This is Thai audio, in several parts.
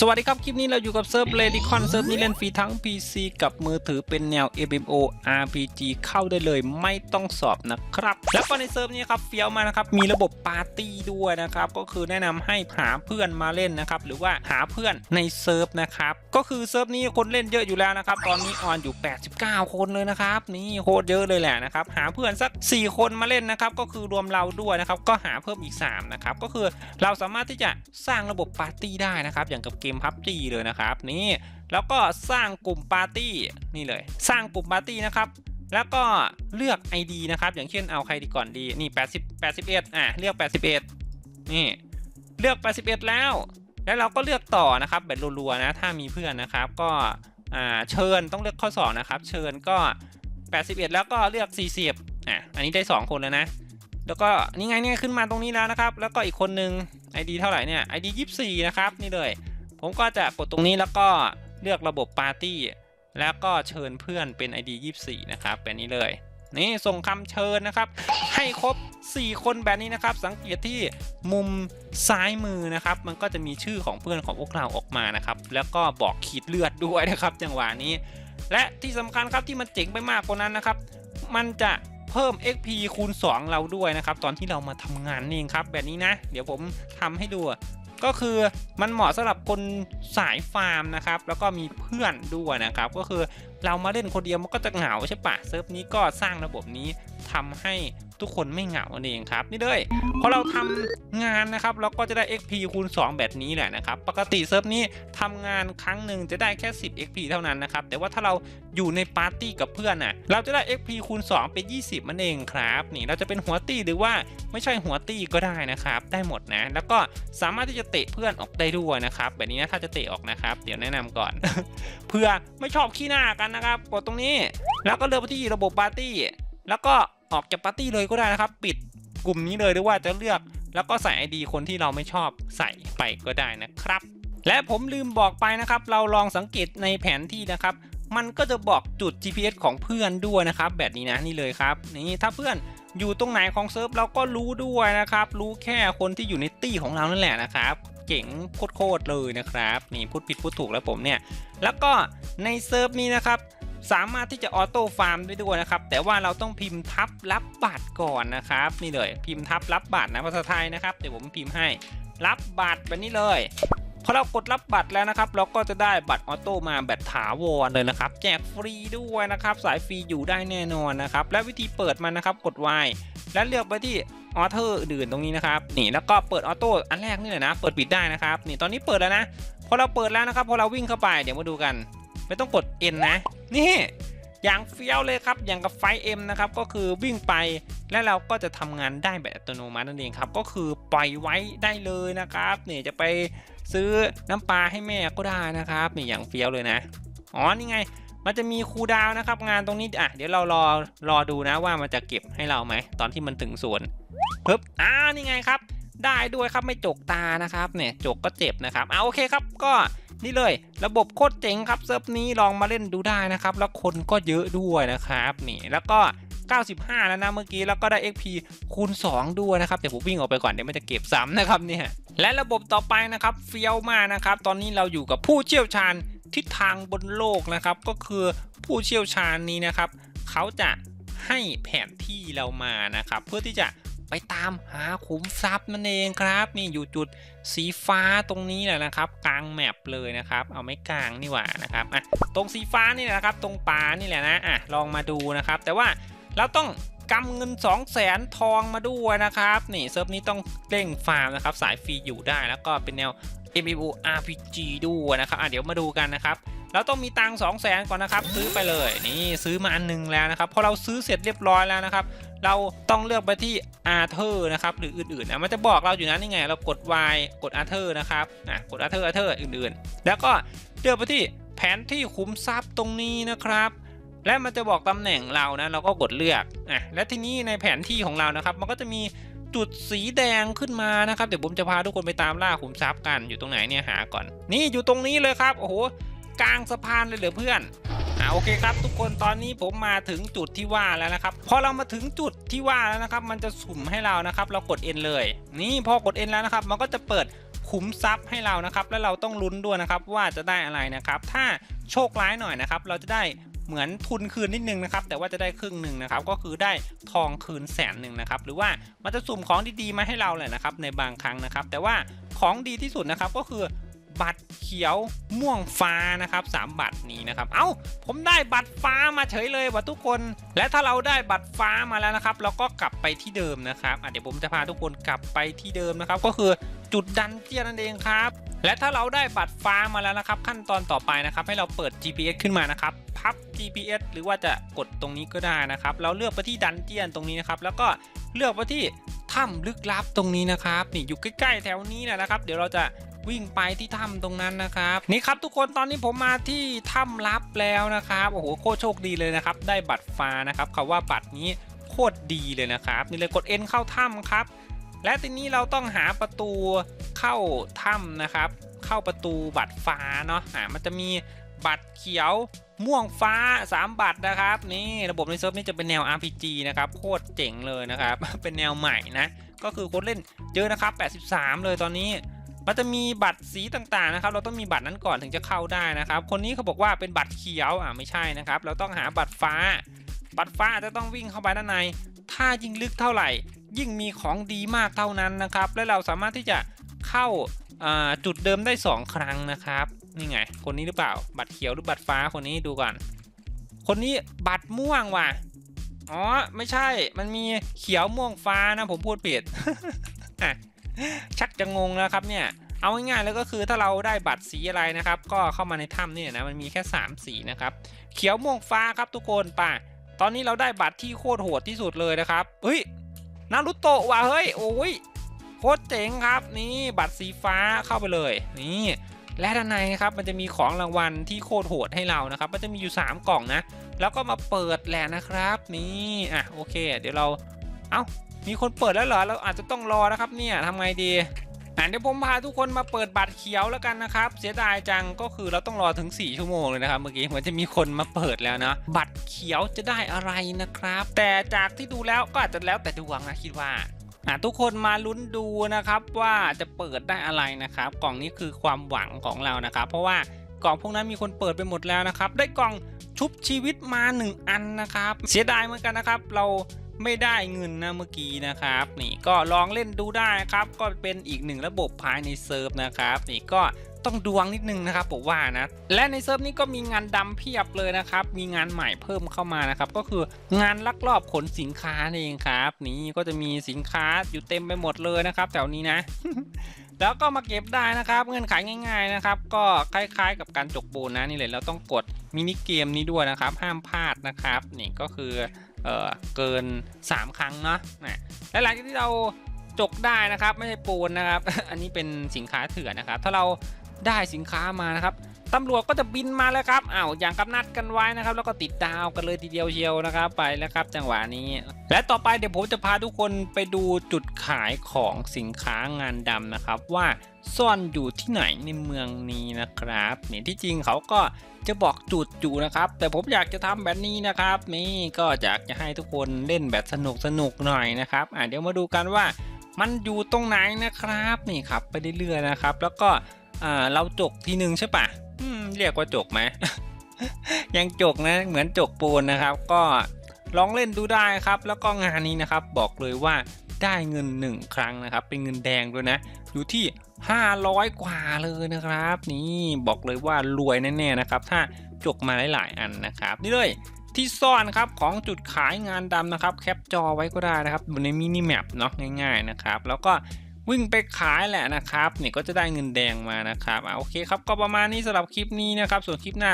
สวัสดีครับ คลิปนี้เราอยู่กับเซิร์ฟเลดิคอนเซิร์ฟนี้เล่นฟรีทั้ง PC กับมือถือเป็นแนว MMO RPG เข้าได้เลยไม่ต้องสอบนะครับ แล้วก็ในเซิร์ฟนี้ครับเฟี้ยวมากนะครับ มีระบบปาร์ตี้ด้วยนะครับ ก็คือแนะนำให้หาเพื่อนมาเล่นนะครับ หรือว่าหาเพื่อนในเซิร์ฟนะครับ ก็คือเซิร์ฟนี้คนเล่นเยอะอยู่แล้วนะครับ ตอนนี้ออนอยู่ 89 คนเลยนะครับ นี่โคตรเยอะเลยแหละนะครับ หาเพื่อนสัก 4 คนมาเล่นนะครับ ก็คือรวมเราด้วยนะครับ ก็หาเพิ่มอีก3นะครับ ก็คือเราสามารถที่จะสร้างระบบปาร์ตี้ได้นะครับ อย่างกับเกมพับจีเลยนะครับ นี่แล้วก็สร้างกลุ่มปาร์ตี้นี่เลย สร้างกลุ่มปาร์ตี้นะครับ แล้วก็เลือก ID นะครับ อย่างเช่นเอาใครดีก่อนดีนี่ 80 81อะเลือก 81 นี่ เลือก 81 แล้ว แล้วเราก็เลือกต่อนะครับแบบรัวๆนะถ้ามีเพื่อนนะครับ ก็อ่าเชิญต้องเลือกข้อ2นะครับ เชิญก็ 81 แล้วก็เลือก 40อะอันนี้ได้ 2 คนแล้วนะ แล้วก็นี่ไงเนี่ยขึ้นมาตรงนี้แล้วนะครับ แล้วก็อีกคนนึง ID เท่าไหร่เนี่ย ID 24 นะครับ นี่เลย ผมก็จะกดตรงนี้แล้วก็เลือกระบบปาร์ตี้แล้วก็เชิญเพื่อนเป็น ID 24 นะครับแบบนี้เลย นี่ส่งคำเชิญนะครับ ให้ครบ 4 คนแบบนี้นะครับ สังเกตที่มุมซ้ายมือนะครับ มันก็จะมีชื่อของเพื่อนของพวกเราออกมานะครับ แล้วก็บอกขีดเลือดด้วยนะครับ จังหวะนี้ และที่สำคัญครับที่มันเจ๋งไปมากกว่านั้นนะครับ มันจะเพิ่ม XP คูณ 2 เราด้วยนะครับ ตอนที่เรามาทำงานนี่เองครับ แบบนี้นะ เดี๋ยวผมทำให้ดู ก็คือมันเหมาะสำหรับคนสายฟาร์มนะครับ แล้วก็มีเพื่อนด้วยนะครับ ก็คือเรามาเล่นคนเดียวมันก็จะเหงาใช่ปะเซิร์ฟนี้ก็สร้างระบบนี้ทำให้ทุกคนไม่เหงาเองครับ นี่เลยพอเราทำงานนะครับเราก็จะได้ XP คูณ 2 แบบนี้แหละนะครับ ปกติเซิร์ฟนี้ทำงานครั้งหนึ่งจะได้แค่ 10 XP เท่านั้นนะครับ แต่ว่าถ้าเราอยู่ในปาร์ตี้กับเพื่อนน่ะเราจะได้ XP คูณ 2 เป็น 20 มันเองครับ นี่เราจะเป็นหัวตี้หรือว่าไม่ใช่หัวตี้ก็ได้นะครับ ได้หมดนะ แล้วก็สามารถที่จะเตะเพื่อนออกได้ด้วยนะครับ แบบนี้นะถ้าจะเตะออกนะครับ เดี๋ยวแนะนำก่อน เพื่อไม่ชอบขี้หน้ากันนะครับ กดตรงนี้ แล้วก็เลือกไปที่ระบบปาร์ตี้ แล้วก็ออกจากปาร์ตี้เลยก็ได้นะครับ ปิดกลุ่มนี้เลยหรือว่าจะเลือกแล้วก็ใส่ ID คนที่เราไม่ชอบใส่ไปก็ได้นะครับ และผมลืมบอกไปนะครับ เราลองสังเกตในแผนที่นะครับ มันก็จะบอกจุด GPS ของเพื่อนด้วยนะครับ แบบนี้นะนี่เลยครับ นี่ถ้าเพื่อนอยู่ตรงไหนของเซิร์ฟเราก็รู้ด้วยนะครับ รู้แค่คนที่อยู่ในตี้ของเรานั่นแหละนะครับเจ๋งโคตรๆเลยนะครับ นี่พูดผิดพูดถูกแล้วผมเนี่ย แล้วก็ ในเซิร์ฟนี้นะครับสามารถที่จะออโต้ฟาร์มได้ด้วยนะครับ แต่ว่าเราต้องพิมพ์ทับรับบัตรก่อนนะครับ นี่เลยพิมพ์ทับรับบัตรนะภาษาไทยนะครับเดี๋ยวผมพิมพ์ให้รับบัตรแบบนี้เลยพอเรากดรับบัตรแล้วนะครับ เราก็จะได้บัตรออโต้มาแบบถาวรเลยนะครับ แจกฟรีด้วยนะครับ สายฟรีอยู่ได้แน่นอนนะครับ และวิธีเปิดมันนะครับกด Y และเลือกไปที่ออเทอร์อื่นตรงนี้นะครับนี่แล้วก็เปิดออโต้อันแรกนี่เลยนะ เปิดปิดได้นะครับนี่ตอนนี้เปิดแล้วนะพอเราเปิดแล้วนะครับพอเราวิ่งเข้าไปเดี๋ยวมาดูกัน ไม่ต้องกด N นะ นี่อย่างเฟี้ยวเลยครับ อย่างกับไฟเอ็มนะครับก็คือวิ่งไปและเราก็จะทำงานได้แบบอัตโนมัตินั่นเองครับ ก็คือปล่อยไว้ได้เลยนะครับนี่จะไปซื้อน้ำปลาให้แม่ก็ได้นะครับนี่อย่างเฟี้ยวเลยนะอ๋อนี่ไง มันจะมีคูดาวน์นะครับ งานตรงนี้อะเดี๋ยวเรารอรอดูนะว่ามันจะเก็บให้เราไหมตอนที่มันถึงส่วนปึ๊บอ่านี่ไงครับ ได้ด้วยครับไม่จกตานะครับเนี่ยจกก็เจ็บนะครับเอาโอเคครับก็ นี่เลย ระบบโคตรเจ๋งครับเซิร์ฟนี้ลองมาเล่นดูได้นะครับ แล้วคนก็เยอะด้วยนะครับนี่แล้วก็ 95 แล้วนะเมื่อกี้แล้วก็ได้ XP คูณ 2 ด้วยนะครับเดี๋ยวผมวิ่งออกไปก่อนเดี๋ยวมันจะเก็บซ้ำนะครับเนี่ยและระบบต่อไปนะครับเฟี้ยวมากนะครับ ตอนนี้เราอยู่กับผู้เชี่ยวชาญทิศทางบนโลกนะครับ ก็คือผู้เชี่ยวชาญนี้นะครับ เขาจะให้แผนที่เรามานะครับ เพื่อที่จะ ไปตามหาขุมทรัพย์นั่นเองครับนี่อยู่จุดสีฟ้าตรงนี้แหละนะครับ กลางแมปเลยนะครับ เอาไม่กลางนี่หว่านะครับอะตรงสีฟ้านี่แหละนะครับ ตรงป่านี่แหละนะอะลองมาดูนะครับ แต่ว่าเราต้องกำเงิน 2 0 0แสนทองมาด้วยนะครับนี่เซิร์ฟนี้ต้องเร่งฟาร์มนะครับ สายฟรีอยู่ได้แล้วก็เป็นแนว MMO RPG ด้วยนะครับอะเดี๋ยวมาดูกันนะครับเราต้องมีตังค์2 0 0แสนก่อนนะครับ ซื้อไปเลยนี่ซื้อมาอันหนึงแล้วนะครับพอเราซื้อเสร็จเรียบร้อยแล้วนะครับ เราต้องเลือกไปที่อาร์เธอร์นะครับหรืออื่นๆนะมันจะบอกเราอยู่นะนี่ไง เรากด Y กดอาร์เธอร์นะครับอะกดอาร์เธอร์อาร์เธอร์อื่นๆ แล้วก็เลือกไปที่แผนที่ขุมทรัพย์ตรงนี้นะครับและมันจะบอกตำแหน่งเรานะเราก็กดเลือกอะและทีนี้ในแผนที่ของเรานะครับ มันก็จะมีจุดสีแดงขึ้นมานะครับเดี๋ยวผมจะพาทุกคนไปตามล่าขุมทรัพย์กันอยู่ตรงไหนเนี่ยหาก่อน นี่อยู่ตรงนี้เลยครับโอ้โหกลางสะพานเลยเหรอเพื่อน อ่าโอเคครับทุกคนตอนนี้ผมมาถึงจุดที่ว่าแล้วนะครับพอเรามาถึงจุดที่ว่าแล้วนะครับ มันจะสุ่มให้เรานะครับ เรากด N เลย นี่พอกด N แล้วนะครับ มันก็จะเปิดขุมทรัพย์ให้เรานะครับ และเราต้องลุ้นด้วยนะครับว่าจะได้อะไรนะครับ ถ้าโชคร้ายหน่อยนะครับ เราจะได้เหมือนทุนคืนนิดนึงนะครับแต่ว่าจะได้ครึ่งหนึ่งนะครับก็คือได้ทองคืนแสนหนึ่งนะครับหรือว่ามันจะสุ่มของดีๆมาให้เราแหละนะครับในบางครั้งนะครับ แต่ว่าของดีที่สุดนะครับก็คือ บัตรเขียวม่วงฟ้านะครับสามบัตรนี้นะครับ เอ้าผมได้บัตรฟ้ามาเฉยเลยว่ะทุกคน และถ้าเราได้บัตรฟ้ามาแล้วนะครับ เราก็กลับไปที่เดิมนะครับเดี๋ยวผมจะพาทุกคนกลับไปที่เดิมนะครับ ก็คือจุดดันเจียนนั่นเองครับ และถ้าเราได้บัตรฟ้ามาแล้วนะครับ ขั้นตอนต่อไปนะครับ ให้เราเปิด GPS ขึ้นมานะครับ พับ GPS หรือว่าจะกดตรงนี้ก็ได้นะครับ เราเลือกไปที่ดันเจียนตรงนี้นะครับ แล้วก็เลือกไปที่ถ้ำลึกลับตรงนี้นะครับ นี่อยู่ใกล้ๆแถวนี้นะครับ เดี๋ยวเราจะ วิ่งไปที่ถ้ำตรงนั้นนะครับนี่ครับทุกคนตอนนี้ผมมาที่ถ้ำลับแล้วนะครับโอ้โหโคตรโชคดีเลยนะครับ ได้บัตรฟ้านะครับเขาว่าบัตรนี้โคตรดีเลยนะครับ นี่เลยกด N เข้าถ้ำครับ และทีนี้เราต้องหาประตูเข้าถ้ำนะครับ เข้าประตูบัตรฟ้าเนาะอ่ามันจะมีบัตรเขียวม่วงฟ้า 3 บัตรนะครับ นี่ระบบในเซิร์ฟนี่จะเป็นแนว RPG นะครับโคตรเจ๋งเลยนะครับ เป็นแนวใหม่นะ ก็คือคนเล่นเยอะนะครับ 83 เลยตอนนี้ มันจะมีบัตรสีต่างๆนะครับ เราต้องมีบัตรนั้นก่อนถึงจะเข้าได้นะครับ คนนี้เขาบอกว่าเป็นบัตรเขียวอ่าไม่ใช่นะครับ เราต้องหาบัตรฟ้า บัตรฟ้าจะต้องวิ่งเข้าไปด้านใน ถ้ายิ่งลึกเท่าไหร่ ยิ่งมีของดีมากเท่านั้นนะครับ และเราสามารถที่จะเข้าอ่าจุดเดิมได้ 2 ครั้งนะครับ นี่ไง คนนี้หรือเปล่า บัตรเขียวหรือบัตรฟ้าคนนี้ดูก่อน คนนี้บัตรม่วงว่ะ อ๋อ ไม่ใช่ มันมีเขียวม่วงฟ้านะผมพูดผิดอะ ชักจะงงแล้วครับเนี่ยเอาง่ายๆแล้วก็คือถ้าเราได้บัตรสีอะไรนะครับ ก็เข้ามาในถ้ำเนี่ยนะมันมีแค่ 3 สีนะครับ เขียวม่วงฟ้าครับทุกคนป่ะตอนนี้เราได้บัตรที่โคตรโหดที่สุดเลยนะครับเฮ้ยนารุโตะว่ะเฮ้ยโอ้ยโคตรเจ๋งครับนี่บัตรสีฟ้าเข้าไปเลยนี่และด้านในครับมันจะมีของรางวัลที่โคตรโหดให้เรานะครับ มันจะมีอยู่ 3 กล่องนะ แล้วก็มาเปิดแหละนะครับ นี่อะโอเค เดี๋ยวเราเอ้า มีคนเปิดแล้วเหรอ เราอาจจะต้องรอนะครับเนี่ยทำไงดีอะเดี๋ยวผมพาทุกคนมาเปิดบัตรเขียวแล้วกันนะครับ เสียดายจังก็คือเราต้องรอถึง 4 ชั่วโมงเลยนะครับ เมื่อกี้เหมือนจะมีคนมาเปิดแล้วนะบัตรเขียวจะได้อะไรนะครับ แต่จากที่ดูแล้วก็อาจจะแล้วแต่ดวงนะคิดว่าอะทุกคนมาลุ้นดูนะครับว่าจะเปิดได้อะไรนะครับ กล่องนี้คือความหวังของเรานะครับ เพราะว่ากล่องพวกนั้นมีคนเปิดไปหมดแล้วนะครับ ได้กล่องชุบชีวิตมา 1 อันนะครับ เสียดายเหมือนกันนะครับ เรา ไม่ได้เงินนะเมื่อกี้นะครับ นี่ก็ลองเล่นดูได้ครับ ก็เป็นอีกหนึ่งระบบภายในเซิร์ฟนะครับ นี่ก็ต้องดวงนิดนึงนะครับผมว่านะ และในเซิร์ฟนี้ก็มีงานดำเพียบเลยนะครับ มีงานใหม่เพิ่มเข้ามานะครับ ก็คืองานลักลอบขนสินค้าเองครับ นี่ก็จะมีสินค้าอยู่เต็มไปหมดเลยนะครับแถวนี้นะ แล้วก็มาเก็บได้นะครับ เงื่อนไขง่าย ๆนะครับ ก็คล้ายๆ กับการจกปูนนะนี่เลยเราต้องกดมินิเกมนี้ด้วยนะครับ ห้ามพลาดนะครับ นี่ก็คือ เเกิน 3 ครั้งเนาะนะและหลังจากที่เราจกได้นะครับ ไม่ใช่ปูนนะครับ อันนี้เป็นสินค้าเถื่อนนะครับ ถ้าเราได้สินค้ามานะครับ ตำรวจก็จะบินมาแล้วครับอ้าวอย่างกับนัดกันไว้นะครับ แล้วก็ติดดาวกันเลยทีเดียวเชียวนะครับ ไปแล้วครับจังหวะนี้ และต่อไปเดี๋ยวผมจะพาทุกคนไปดูจุดขายของสินค้างานดำนะครับ ว่าซ่อนอยู่ที่ไหนในเมืองนี้นะครับเนี่ยที่จริงเขาก็จะบอกจุดอยู่นะครับ แต่ผมอยากจะทำแบบนี้นะครับ นี่ก็อยากจะให้ทุกคนเล่นแบบสนุกสนุกหน่อยนะครับอะเดี๋ยวมาดูกันว่ามันอยู่ตรงไหนนะครับนี่ครับไปเรื่อยๆนะครับ แล้วก็อ่าเราจกทีหนึ่งใช่ปะ เรียกว่าจกไหม ยังจกนะ เหมือนจกปูนนะครับ ก็ลองเล่นดูได้ครับ แล้วก็งานนี้นะครับ บอกเลยว่าได้เงินหนึ่งครั้งนะครับ เป็นเงินแดงด้วยนะ อยู่ที่ 500 กว่าเลยนะครับ นี่บอกเลยว่ารวยแน่ๆนะครับ ถ้าจกมาหลายๆอันนะครับ นี่เลยที่ซ่อนครับของจุดขายงานดำนะครับ แคปจอไว้ก็ได้นะครับบนในมินิแมปเนาะง่าย ๆนะครับ แล้วก็ วิ่งไปขายแหละนะครับเนี่ยก็จะได้เงินแดงมานะครับอะโอเคครับก็ประมาณนี้สำหรับคลิปนี้นะครับ ส่วนคลิปหน้า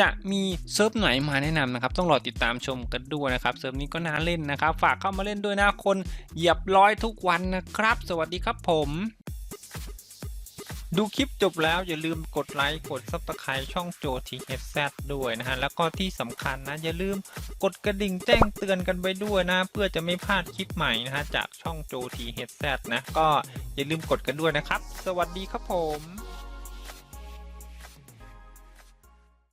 จะมีเซิร์ฟไหนมาแนะนำนะครับ ต้องรอติดตามชมกันด้วยนะครับ เซิร์ฟนี้ก็น่าเล่นนะครับ ฝากเข้ามาเล่นด้วยนะคนเหยียบร้อยทุกวันนะครับ สวัสดีครับผม ดูคลิปจบแล้วอย่าลืมกดไลค์กดซับสไครต์ช่องโจทีเอสซด้วยนะฮะ แล้วก็ที่สำคัญนะ อย่าลืมกดกระดิ่งแจ้งเตือนกันไปด้วยนะ เพื่อจะไม่พลาดคลิปใหม่นะฮะ จากช่องโจทีเอสซนะ ก็อย่าลืมกดกันด้วยนะครับ สวัสดีครับผม